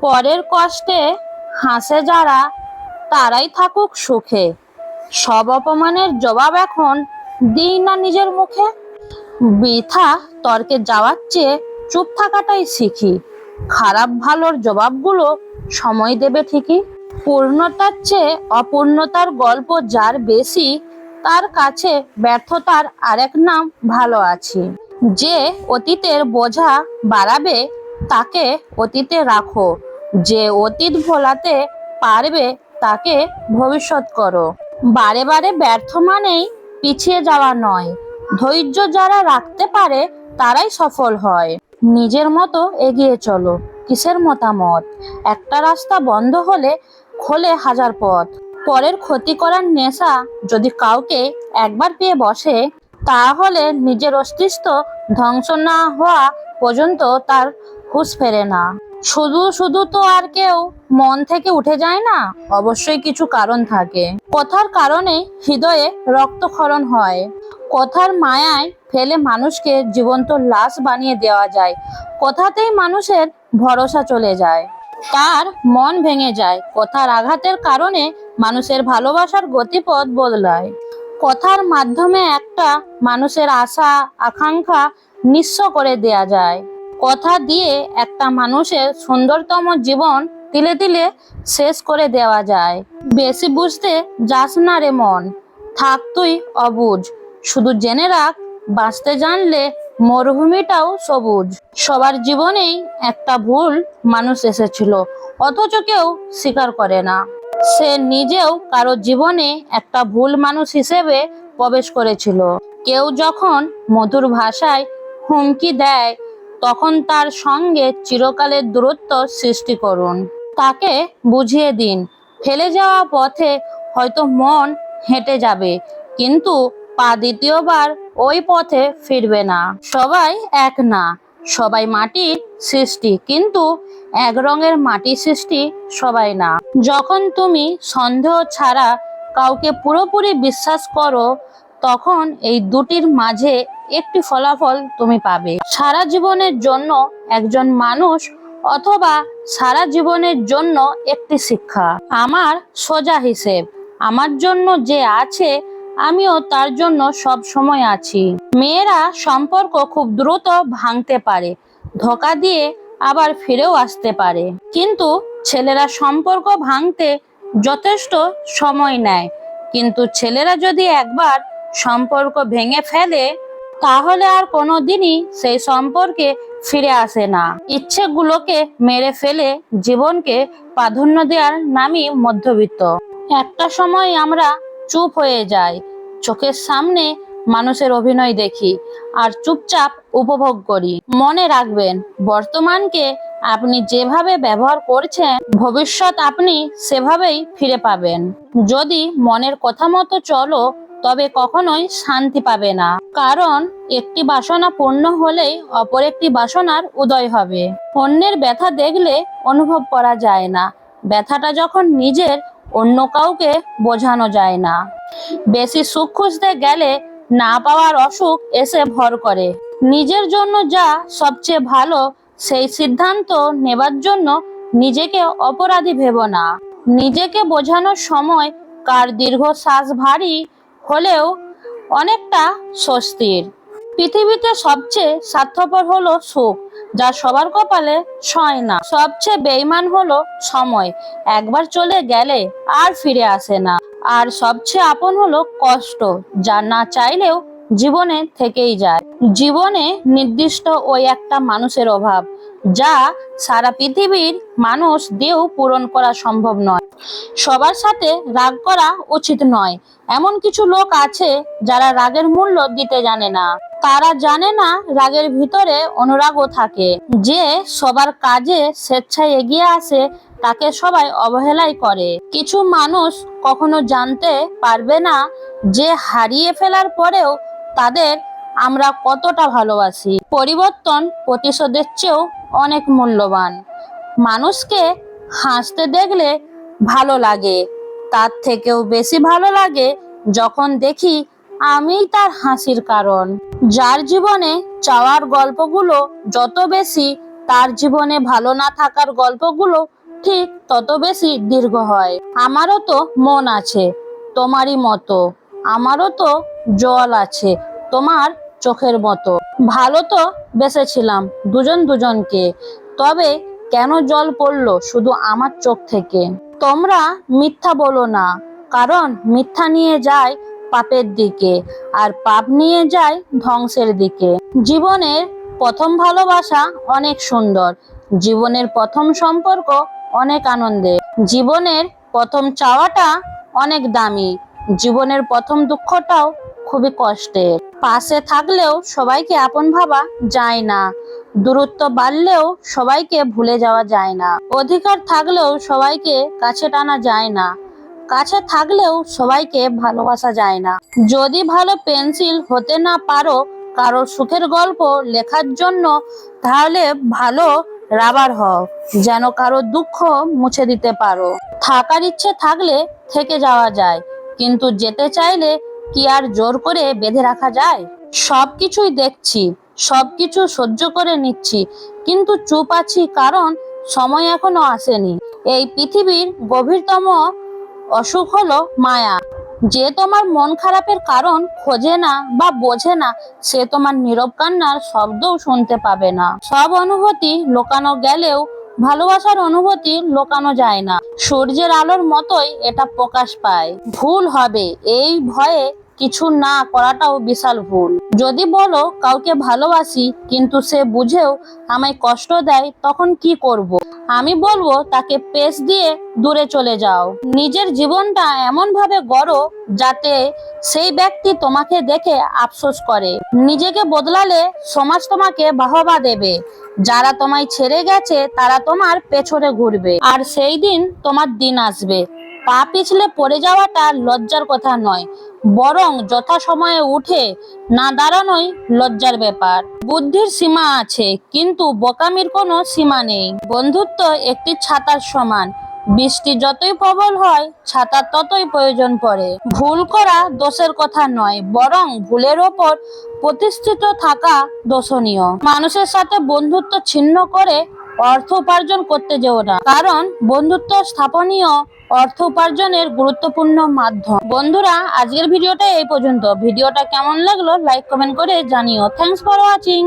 পরের কষ্টে হাসে যারা, তারাই থাকুক সুখে। সব অপমানের জবাব এখন দিই না নিজের মুখে। বৃথা তর্কে যাওয়ার চেয়ে চুপ থাকাটাই শিখি। খারাপ ভালোর জবাবগুলো সময় দেবে ঠিকই। পূর্ণতার চেয়ে অপূর্ণতার গল্প যার বেশি, তার কাছে ব্যর্থতার আরেক নাম ভালো আছে। যে অতীতের বোঝা বাড়াবে, তাকে অতীতে রাখো। যে অতীত ভোলাতে পারবে তাকে ভবিষ্যৎ করো। বারে বারে ব্যর্থ মানেই পিছিয়ে যাওয়া নয়। ধৈর্য যারা রাখতে পারে তারাই সফল হয়। নিজের মতো এগিয়ে চলো, কিসের মতামত? একটা রাস্তা বন্ধ হলে খোলে হাজার পথ। পরের ক্ষতি করার নেশা যদি কাউকে একবার পেয়ে বসে, তাহলে নিজের অস্তিত্ব ধ্বংস না হওয়া পর্যন্ত তার হুঁশ ফেরে না। শুধু শুধু তো আর কেউ মন থেকে উঠে যায় না, অবশ্যই কিছু কারণ থাকে। কথার কারণে হৃদয়ে রক্তক্ষরণ হয়। কথার মায়ায় ফেলে মানুষকে জীবন্ত লাশ বানিয়ে দেওয়া যায়। কথাতেই মানুষের ভরসা চলে যায়। তার মন ভেঙে যায়। কথার আঘাতের কারণে মানুষের ভালোবাসার গতিপথ বদলায়। কথার মাধ্যমে একটা মানুষের আশা, আকাঙ্ক্ষা নিঃস্ব করে দেয়া যায়। কথা দিয়ে একটা মানুষের সুন্দরতম জীবন তিলে তিলে শেষ করে দেওয়া যায়। বেশি বুঝতে যাস না রে মন, থাক তুই অবুঝ। শুধু জেনে রাখ, বাঁচতে জানলে মরুভূমিটাও সবুজ। সবার জীবনেই একটা ভুল মানুষ এসেছিল, অথচ কেউ স্বীকার করে না। সে নিজেও কারও জীবনে একটা ভুল মানুষ হিসেবে প্রবেশ করেছিল। কেউ যখন মধুর ভাষায় হুমকি দেয় তখন তার সঙ্গে চিরকালের দূরত্ব সৃষ্টি করুন। তাকে বুঝিয়ে দিন, ফেলে যাওয়া পথে হয়তো মন হেঁটে যাবে, কিন্তু পা দ্বিতীয়বার ওই পথে ফিরবে না। সবাই এক না, সবাই মাটির সৃষ্টি, কিন্তু এক রঙের মাটি সৃষ্টি সবাই না। যখন তুমি সন্দেহ ছাড়া কাউকে পুরোপুরি বিশ্বাস করো, তখন এই দুটির মাঝে একটি ফলাফল তুমি পাবে। সারা জীবনের জন্য একজন মানুষ অথবা সারা জীবনের জন্য একটি শিক্ষা। আমার সোজা হিসেব। আমার জন্য যে আছে, আমিও তার জন্য সব সময় আছি। মেয়েরা সম্পর্ক খুব দ্রুত ভাঙতে পারে, ধোকা দিয়ে আবার ফিরেও আসতে পারে। কিন্তু ছেলেরা সম্পর্ক ভাঙতে যথেষ্ট সময় নেয়। কিন্তু ছেলেরা যদি একবার সম্পর্ক ভেঙে ফেলে তাহলে আর কোনোদিনই সেই সম্পর্কে ফিরে আসে না। ইচ্ছেগুলোকে মেরে ফেলে জীবনকে প্রাধান্য দেওয়ার নামই মধ্যবিত্ত। একটা সময় আমরা চুপ হয়ে যাই, চোখের সামনে মানুষের অভিনয় দেখি আর চুপচাপ উপভোগ করি। মনে রাখবেন, বর্তমানকে আপনি যেভাবে ব্যবহার করছেন, ভবিষ্যৎ আপনি সেভাবেই ফিরে পাবেন। যদি মনের কথা মতো চলো তবে কখনোই শান্তি পাবে না। কারণ একটি বাসনা পূর্ণ হলেই অপর একটি বাসনার উদয় হবে। অন্যের ব্যথা দেখলে অনুভব করা যায় না। ব্যথাটা যখন নিজের, অন্য কাউকে বোঝানো যায় না। বেশি সুখ খুঁজতে গেলে না পাওয়ার অসুখ এসে ভর করে। নিজের জন্য যা সবচেয়ে ভালো, সেই সিদ্ধান্ত নেবার জন্য নিজেকে অপরাধী ভেবো না। নিজেকে বোঝানোর সময় কার দীর্ঘ শ্বাস ভারী হলেও অনেকটা স্বস্তির। পৃথিবীতে সবচেয়ে স্বার্থপর হলো সুখ, যা সবার কপালে ছয় না। সবচেয়ে বেইমান হলো সময়, একবার চলে গেলে আর ফিরে আসে না। আর সবচেয়ে আপন হলো কষ্ট, যা না চাইলেও জীবনে থেকেই যায়। জীবনে নির্দিষ্ট ওই একটা মানুষের অভাব, যা সারা পৃথিবীর মানুষ দিয়েও পূরণ করা সম্ভব নয়। সবার সাথে রাগ করা উচিত নয়। এমন কিছু লোক আছে যারা রাগের মূল্য দিতে জানে না। তারা জানে না রাগের ভিতরে অনুরাগও থাকে। যে সবার কাজে স্বেচ্ছায় এগিয়ে আসে, তাকে সবাই অবহেলাই করে। কিছু মানুষ কখনো জানতে পারবে না যে হারিয়ে ফেলার পরেও তাদের আমরা কতটা ভালোবাসি। পরিবর্তন প্রতিশোধের চেয়েও অনেক মূল্যবান। মানুষকে হাসতে দেখলে ভালো লাগে। তার থেকেও বেশি ভালো লাগে যখন দেখি আমিই তার হাসির কারণ। যার জীবনে চাওয়ার গল্পগুলো যত বেশি, তার জীবনে ভালো না থাকার গল্পগুলো ঠিক তত বেশি দীর্ঘ হয়। আমারও তো মন আছে তোমারই মতো। আমারও তো জল আছে তোমার চোখের মতো। ভালো তো বেসেছিলাম দুজন দুজনকে। তবে কেন জল পড়ল শুধু আমার চোখ থেকে? তোমরা মিথ্যা বলো না, কারণ মিথ্যা নিয়ে যায় পাপের দিকে আর পাপ নিয়ে যায় ধ্বংসের দিকে। জীবনের প্রথম ভালোবাসা অনেক সুন্দর, জীবনের প্রথম সম্পর্ক অনেক আনন্দের, জীবনের প্রথম চাওয়াটা অনেক দামি, জীবনের প্রথম দুঃখটাও খুবই কষ্টের। পাশে থাকলেও সবাইকে আপন ভাবা যায় না। দূরত্ব বাড়লেও সবাইকে ভুলে যাওয়া যায় না। অধিকার থাকলেও সবাইকে কাছে টানা যায় না। কাছে থাকলেও সবাইকে ভালোবাসা যায় না। যদি ভালো পেন্সিল হতে না পারো কারও সুখের গল্প লেখার জন্য, তাহলে ভালো রাবার হও, যেন কারও দুঃখ মুছে দিতে পারো। থাকার ইচ্ছে থাকলে থেকে যাওয়া যায়, কিন্তু যেতে চাইলে কি আর জোর করে বেঁধে রাখা যায়? সবকিছুই দেখছি। সবকিছু সহ্য করে নিচ্ছি। কিন্তু চুপ আছি কারণ সময় এখনও আসেনি। এই পৃথিবীর গভীরতম অসুখ হলো মায়া। যে তোমার মন খারাপের কারণ খোঁজে না বা বোঝে না, সে তোমার নীরব কান্নার শব্দও শুনতে পাবে না। সব অনুভূতি লোকানো গেলেও ভালোবাসার অনুভূতি লোকানো যায় না। সূর্যের আলোর মতোই এটা প্রকাশ পায়। ভুল হবে, এই ভয়ে কিছু না করাটাও বিশাল ভুল। যদি বলো কাউকে ভালোবাসি, কিন্তু সে বুঝেও আমায় কষ্ট দেয়, তখন কি করব। আমি বলব তাকে পেস দিয়ে দূরে চলে যাও। নিজের জীবনটা এমন ভাবে গড়ো যাতে সেই ব্যক্তি তোমাকে দেখে আফসোস করে। নিজেকে বদলালে সমাজ তোমাকে বাহবা দেবে। যারা তোমায় ছেড়ে গেছে, তারা তোমার পেছনে ঘুরবে। আর সেই দিন তোমার দিন আসবে। পা পিছলে পড়ে যাওয়াটা লজ্জার কথা নয়, বরং যথা সময়ে উঠে না দাঁড়ানোই লজ্জার ব্যাপার। বুদ্ধির সীমা আছে, কিন্তু বোকামির কোনো সীমা নেই। বন্ধুত্ব একটি ছাতার সমান, বৃষ্টি যতই প্রবল হয় ছাতার ততই প্রয়োজন পড়ে। ভুল করা দোষের কথা নয়, বরং ভুলের ওপর প্রতিষ্ঠিত থাকা দোষণীয়। মানুষের সাথে বন্ধুত্ব ছিন্ন করে অর্থ উপার্জন করতে যেও না। কারণ বন্ধুত্ব স্থাপনীয় অর্থ উপার্জনের গুরুত্বপূর্ণ মাধ্যম। বন্ধুরা, আজকের ভিডিওটা এই পর্যন্ত। ভিডিওটা কেমন লাগল লাইক কমেন্ট করে জানিও। Thanks for watching